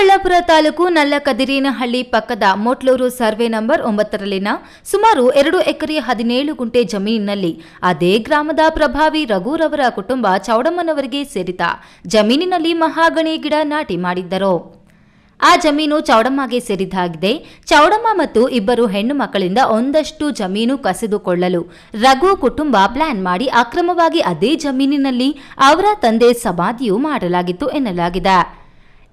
ಚಿಕ್ಕಬಳ್ಳಾಪುರ ತಾಲೂಕು ನಲ್ಲಕದಿರೇನಹಳ್ಳಿ ಪಕ್ಕದ ಮೊಟ್ಲೂರು survey number ಒಂಬತ್ತರಲ್ಲಿನ ಸುಮಾರು ಎರಡು ಎಕರೆ ಹದಿನೇಳು ಗುಂಟೆ ಜಮೀನಿನಲ್ಲಿ ಅದೇ ಗ್ರಾಮದ ಪ್ರಭಾವಿ ರಘುರವರ ಕುಟುಂಬ ಚೌಡಮ್ಮನವರಿಗೆ ಸೇರಿದ ಜಮೀನಿನಲ್ಲಿ ಮಹಾಗಣಿ ಗಿಡ ನಾಟಿ ಮಾಡಿದ್ದರು. ಆ ಜಮೀನು ಚೌಡಮ್ಮಗೆ ಸೇರಿದ್ದಾಗಿದೆ. ಚೌಡಮ್ಮ ಮತ್ತು ಇಬ್ಬರು ಹೆಣ್ಣು ಮಕ್ಕಳಿಂದ ಒಂದಷ್ಟು ಜಮೀನು ಕಸಿದುಕೊಳ್ಳಲು ರಘು ಕುಟುಂಬ ಪ್ಲಾನ್ ಮಾಡಿ ಅಕ್ರಮವಾಗಿ ಅದೇ ಜಮೀನಿನಲ್ಲಿ ಅವರ ತಂದೆ ಸಮಾಧಿಯು ಮಾಡಲಾಗಿತ್ತು ಎನ್ನಲಾಗಿದೆ.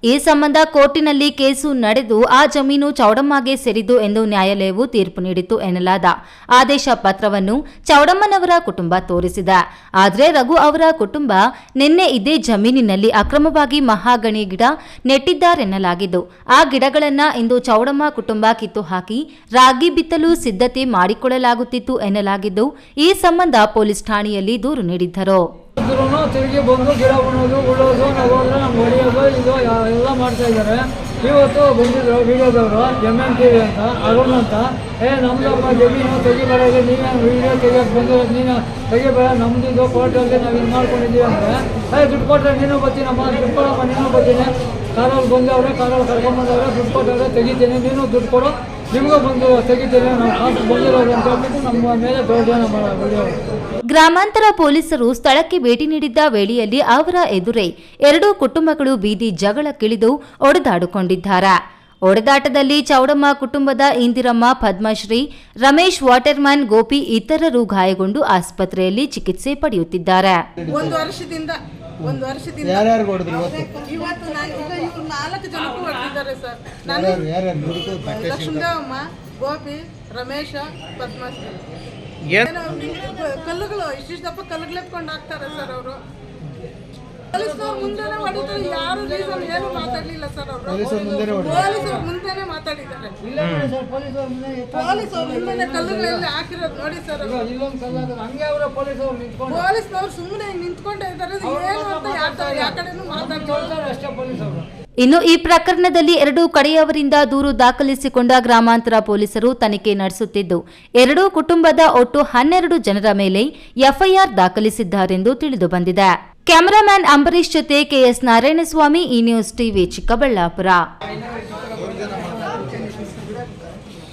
ಈ ಸಂಬಂಧ ಕೋರ್ಟಿನಲ್ಲಿ ಕೇಸು ನಡೆದು ಆ ಜಮೀನು ಚೌಡಮ್ಮಗೆ ಸೇರಿದ್ದು ಎಂದು ನ್ಯಾಯಾಲಯವು ತೀರ್ಪು ನೀಡಿತು ಎನ್ನಲಾದ ಆದೇಶ ಪತ್ರವನ್ನು ಚೌಡಮ್ಮನವರ ಕುಟುಂಬ ತೋರಿಸಿದೆ. ಆದರೆ ರಘು ಅವರ ಕುಟುಂಬ ನಿನ್ನೆ ಇದೇ ಜಮೀನಿನಲ್ಲಿ ಅಕ್ರಮವಾಗಿ ಮಹಾಗಣಿ ಗಿಡ ನೆಟ್ಟಿದ್ದಾರೆನ್ನಲಾಗಿದ್ದು, ಆ ಗಿಡಗಳನ್ನು ಇಂದು ಚೌಡಮ್ಮ ಕುಟುಂಬ ಕಿತ್ತು ಹಾಕಿ ರಾಗಿ ಬಿತ್ತಲು ಸಿದ್ಧತೆ ಮಾಡಿಕೊಳ್ಳಲಾಗುತ್ತಿತ್ತು ಎನ್ನಲಾಗಿದ್ದು, ಈ ಸಂಬಂಧ ಪೊಲೀಸ್ ಠಾಣೆಯಲ್ಲಿ ದೂರು ನೀಡಿದ್ದರು. ಇದ್ರೂ ತಿರುಗಿ ಬಂದು ಗಿಡ ಉಣ್ಣೋದು ಉಳ್ಳೋದು ನಾವು ಹೋದ್ರೆ ನಮ್ಗೆ ಹೊಡೆಯೋದು ಇದು ಎಲ್ಲ ಮಾಡ್ತಾ ಇದ್ದಾರೆ. ಇವತ್ತು ಬಂದಿದ್ರು ವೀಡಿಯೋದವರು ಎಂ ಎಂ ಟಿ ವಿ ಅಂತ, ಅರುಣ್ ಅಂತ. ಏ ನಮ್ದಪ್ಪ ಜಮೀನು ತೆಗಿಬೇಡ ಇದೆ ವೀಡಿಯೋ ತೆಗಿಯೋಕೆ ಬಂದು, ನೀನು ತೆಗಿಬೇಡ ನಮ್ದಿದ್ದು ಕೋರ್ಟಲ್ಲಿ ನಾವು ಇದು ಮಾಡ್ಕೊಂಡಿದ್ದೀವಿ ಅಂದರೆ, ಏ, ದುಡ್ಡು ಕೊಟ್ಟರೆ ನೀನು ಬರ್ತೀನಮ್ಮ, ದುಡ್ಡು ಕೊಡಮ್ಮ, ನೀನು ಬರ್ತೀನಿ. ಕಾರಲ್ಲಿ ಬಂದವ್ರೆ ಕಾರಲ್ಲಿ ಕರ್ಕೊಂಬಂದವ್ರೆ ದುಡ್ಡು ಕೊಟ್ಟವ್ರೆ ತೆಗಿತೀನಿ, ನೀನು ದುಡ್ಡು ಕೊಡು. ಬಂದು ನಮ್ಮ ಮೇಲೆ ಗ್ರಾಮಾಂತರ ಪೊಲೀಸರು ಸ್ಥಳಕ್ಕೆ ಭೇಟಿ ನೀಡಿದ್ದ ವೇಳೆಯಲ್ಲಿ ಅವರ ಎದುರೇ ಎರಡೂ ಕುಟುಂಬಗಳು ಬೀದಿ ಜಗಳಕ್ಕಿಳಿದು ಒಡೆದಾಡಿಕೊಂಡಿದ್ದಾರೆ. ಒಡೆದಾಟದಲ್ಲಿ ಚೌಡಮ್ಮ ಕುಟುಂಬದ ಇಂದಿರಮ್ಮ ಪದ್ಮಶ್ರೀ ರಮೇಶ್ ವಾಟರ್ಮ್ಯಾನ್ ಗೋಪಿ ಇತರರು ಗಾಯಗೊಂಡು ಆಸ್ಪತ್ರೆಯಲ್ಲಿ ಚಿಕಿತ್ಸೆ ಪಡೆಯುತ್ತಿದ್ದಾರೆ. ಒಂದು ವರ್ಷದಿಂದ ಒಂದು ವರ್ಷದಿಂದ ಯಾರ್ಯಾರು ಹೊಡೆದ್ರು ಇವತ್ತು? ಇವತ್ತು ನಾನು ಈಗ ಇವ್ರು ನಾಲ್ಕು ಜನಕ್ಕೂ ಹೊಡೆದಿದ್ದಾರೆ ಸರ್. ನಾನು ಯಾರ್ಯಾರು ಯಾರ್ಯಾರು ದುಡುಕು ಲಕ್ಷ್ಮೀದೇವಮ್ಮ ಗೋಪಿ ರಮೇಶ ಪದ್ಮಶ್ರೀ. ಏನೋ? ಕಲ್ಲುಗಳು ಇಷ್ಟಿಷ್ಟಪ್ಪ ಕಲ್ಲುಗಳು ಹಾಕ್ತಾರೆ ಸರ್ ಅವರು. ಪೊಲೀಸರು ಮುಂದೆನೆ ಹೊಡೆದ್ರು. ಪೊಲೀಸರು ಮುಂದೆನೆ ಮಾತಾಡಿದ್ದಾರೆ. ಪೊಲೀಸರು ಮುಂದೆನೆ ಕಲ್ಲುಗಳೆಲ್ಲ ಹಾಕಿರೋದು ನೋಡಿ ಸರ್ ಅವರು. ಇಲ್ಲೊಂದು ಕಲ್ಲಾಗ ಹಂಗೆ ಅವರ ಪೊಲೀಸರು ನಿಂತ್ಕೊಂಡು. ಪೊಲೀಸ್ನವ್ರು ಸುಮ್ಮನೆ ನಿಂತ್ಕೊಂಡೇ ಇದ್ದಾರೆ. ಅದು ಏನು ಅಂತ ಯಾವ ಯಾವ ಕಡೆನೂ ಮಾತಾಡ್ತಾರೆ ಹೇಳ್ತಾರೆ ಅಷ್ಟೇ ಪೊಲೀಸರು. ಇನ್ನು ಈ ಪ್ರಕರಣದಲ್ಲಿ ಎರಡೂ ಕಡೆಯವರಿಂದ ದೂರು ದಾಖಲಿಸಿಕೊಂಡ ಗ್ರಾಮಾಂತರ ಪೊಲೀಸರು ತನಿಖೆ ನಡೆಸುತ್ತಿದ್ದು ಎರಡೂ ಕುಟುಂಬದ ಒಟ್ಟು ಹನ್ನೆರಡು ಜನರ ಮೇಲೆ ಎಫ್ಐಆರ್ ದಾಖಲಿಸಿದ್ದಾರೆಂದು ತಿಳಿದು ಬಂದಿದೆ. ಕ್ಯಾಮರಾಮ್ಯಾನ್ ಅಂಬರೀಶ್ ಜೊತೆ ಕೆಎಸ್ ನಾರಾಯಣಸ್ವಾಮಿ ಈ ನ್ಯೂಸ್ ಟಿವಿ ಚಿಕ್ಕಬಳ್ಳಾಪುರ.